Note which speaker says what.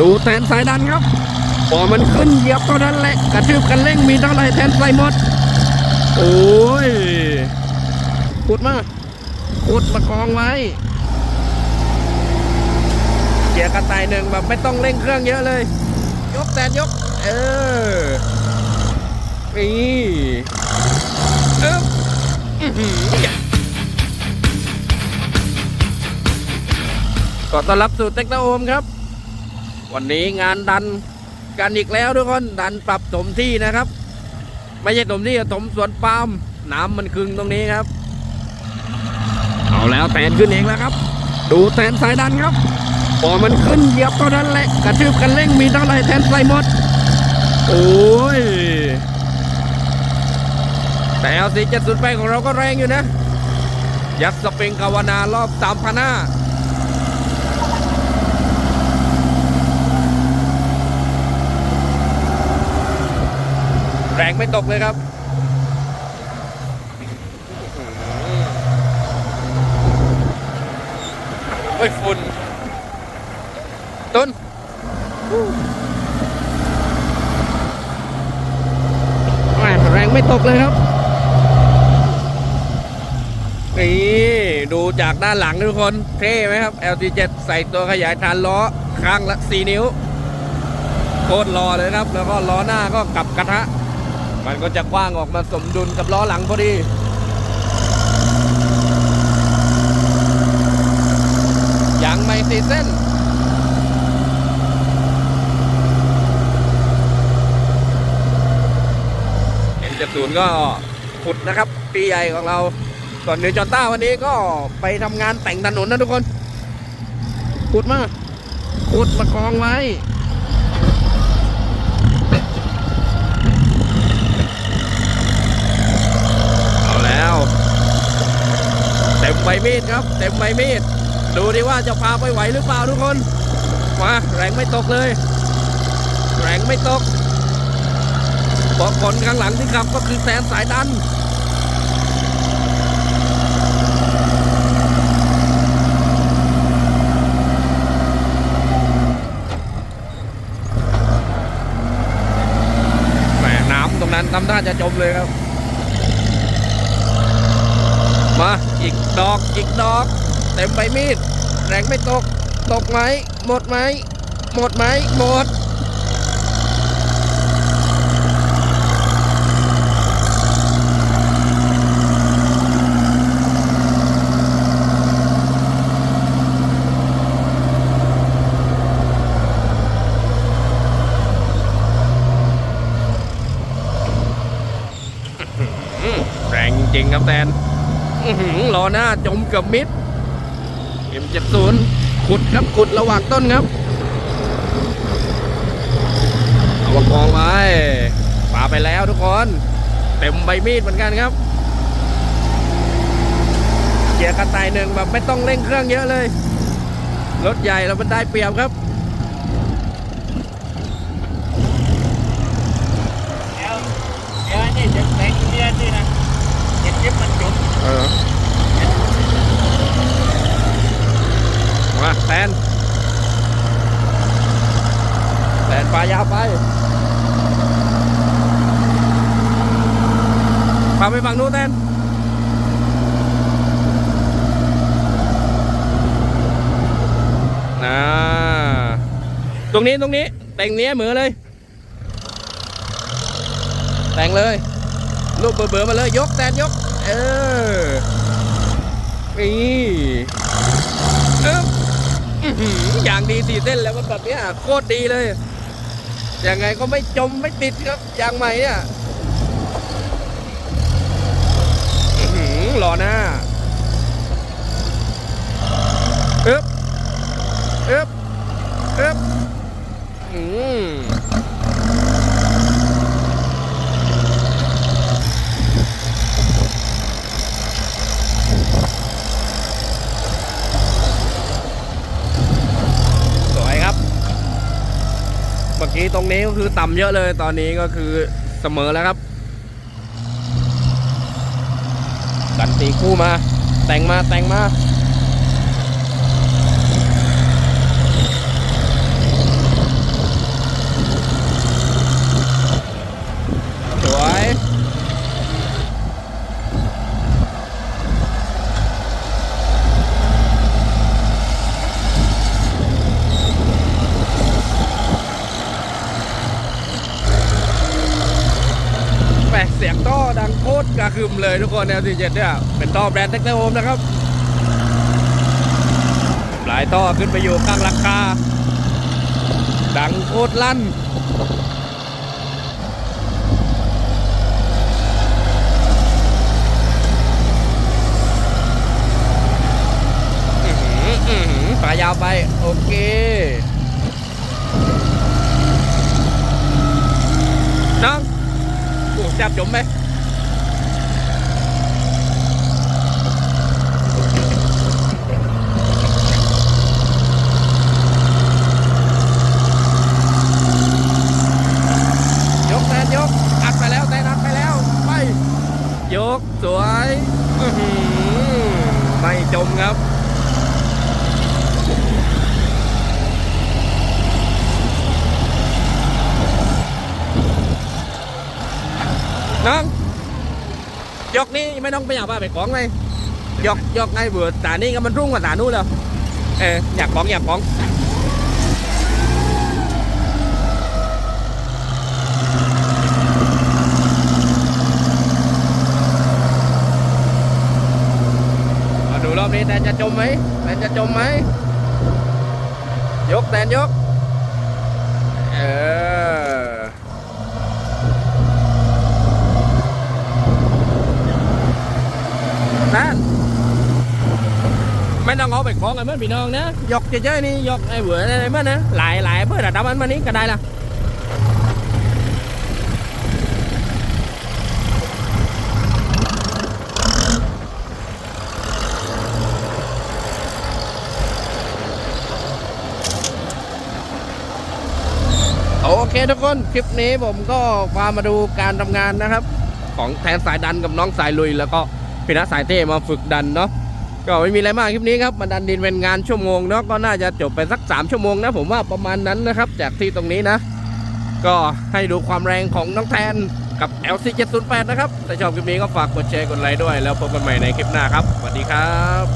Speaker 1: ดูแทนสายดันครับพอมันขึ้นเหยียบเท่านั้นแหละกระทืบกันเร่งมีเท่าไรแทนใส่หมด โอ้ยขุดมาขุดมากองไว้เกียร์กระต่ายหนึ่งแบบไม่ต้องเร่งเครื่องเยอะเลย ยกแทนยก เออนี่เอ๊บขอต้อนรับสู่เทคโนโอมครับ วันนี้งานดันกันอีกแล้วทุกคนดันปรับถมที่นะครับ ไม่ใช่ถมที่ถมสวนปาล์มน้ำมันคึงตรงนี้ครับ เอาแล้วแทนขึ้นเองแล้วครับ ดูแทนสายดันครับพอมันขึ้นเหยียบเท่านั้นแหละกระทืบกันเร่งมีเท่าไหร่แทนใส่หมด โอ้ยแต่เอาสีเจ็ดสุดไปของเราก็แรงอยู่นะ ยัดสปริงกาวนา รอบสามพันห้า งไม่ตกเลยครับโอ้ยฝุ่นต้นแหม่แรงไม่ตกเลยครับ นี่ ดูจากด้านหลังทุกคน เท่ไหมครับ LT7 ใส่ตัวขยายฐานล้อ ข้างละ 4 นิ้วโคตรรอเลยครับ แล้วก็ล้อหน้าก็กลับกระทะ มันก็จะกว้างออกมาสมดุลกับล้อหลังพอดี ยางไม่สีเส้นเอ็นเจ็ดศูนย์ก็ขุดนะครับ ปีใหญ่ของเรา ส่วนเนจอนต้าวันนี้ก็ไปทำงานแต่งถนนนะทุกคน ขุดมาขุดมากองไว้ เอาแล้ว เต็มใบมีดครับ เต็มใบมีด ดูดิว่าจะพาไปไหวหรือเปล่าทุกคนมาแรงไม่ตกเลย แรงไม่ตกเพราะคนข้างหลังที่ขับก็คือแซนสายดันแหมน้ำตรงนั้นทำท่าจะจมเลยครับ มา อีกดอกอีกดอก เต็มใบมีด แรงไม่ตก ตกไหมหมดไหมหมดไหมหมดแรงจริงครับแตน ล้อหน้าจมกับมิด M70 ขุดครับขุดระหว่างต้นครับเอามากองไว้ปาไปแล้วทุกคน เต็มใบมีดเหมือนกันครับเกียร์กระต่ายหนึ่งแบบไม่ต้องเร่งเครื่องเยอะเลย รถใหญ่เรามันได้เปรียบครับ
Speaker 2: เดี๋ยวเดี๋ยวนี่จะแต่งเมียนี่นะเห็นยิบมันจบ
Speaker 1: เออมาแตนแตนปลายาวไปพาไปฝั่งนู้นแตนนะตรงนี้ตรงนี้ แต่งเนี้ยเหมือเลย แต่งเลย ลูกเบอร์เบอร์มาเลย ยกแตนยก เออ นี่เอ๊บอื้อหือย่างดีสี่เส้นแล้วมันแบบเนี้ยโคตรดีเลย ยังไงก็ไม่จมไม่ติดครับยางใหม่เนี่ยอื้อหือหล่อหน้าเอ๊บเอ๊บเอ๊บอืม สวยครับ ทีตรงนี้ก็คือต่ำเยอะเลยตอนนี้ก็คือเสมอแล้วครับ กันตีคู่มา แต่งมาแต่งมา ตร กระคึมเลยทุกคน LC7 เนี่ยเป็นท่อแบรนด์เท็กเตอร์โฮมนะครับปลายท่อขึ้นไปอยู่ข้างหลังคาดังโคตรลั่นอื้อหืออื้อหือปลายาวไป โอเคน้องโอ้จับจมไหมยกแทนยก อัดไปแล้วแทนอัดไปแล้ว ไป ยก สวยอื้อหือไม่ จมครับน้องยกนี้ไม่ต้องไปอยากว่าไปของเลยยกยกไงเบื่อแต่นี่ก็มันรุ่งกว่าตานู้นเลยเอออยากของอยากของ ดูรอบนี้แตนจะจมไหมแตนจะจมไหมยกแตนยก เออ นั่นไม่ต้องเอาไปของไอ้เมื่อพี่น้องนะยกเฉยๆนี่ยกไอ้เบื่อไอ้เมื่อนะหลายหลายเพื่อระดับอันมานี้ก็ได้ละ เคทุกคน คลิปนี้ผมก็พามาดูการทำงานนะครับ ของแทนสายดันกับน้องสายลุย แล้วก็พี่นัทสายเต้มาฝึกดันเนาะก็ไม่มีอะไรมากคลิปนี้ครับมาดันดินเป็นงานชั่วโมงเนาะก็น่าจะจบไปสัก 3 ชั่วโมงนะผมว่าประมาณนั้นนะครับ จากที่ตรงนี้นะ ก็ให้ดูความแรงของน้องแทนกับ LC 708นะครับถ้าชอบคลิปนี้ก็ฝากกดแชร์กดไลค์ด้วย แล้วพบกันใหม่ในคลิปหน้าครับสวัสดีครับ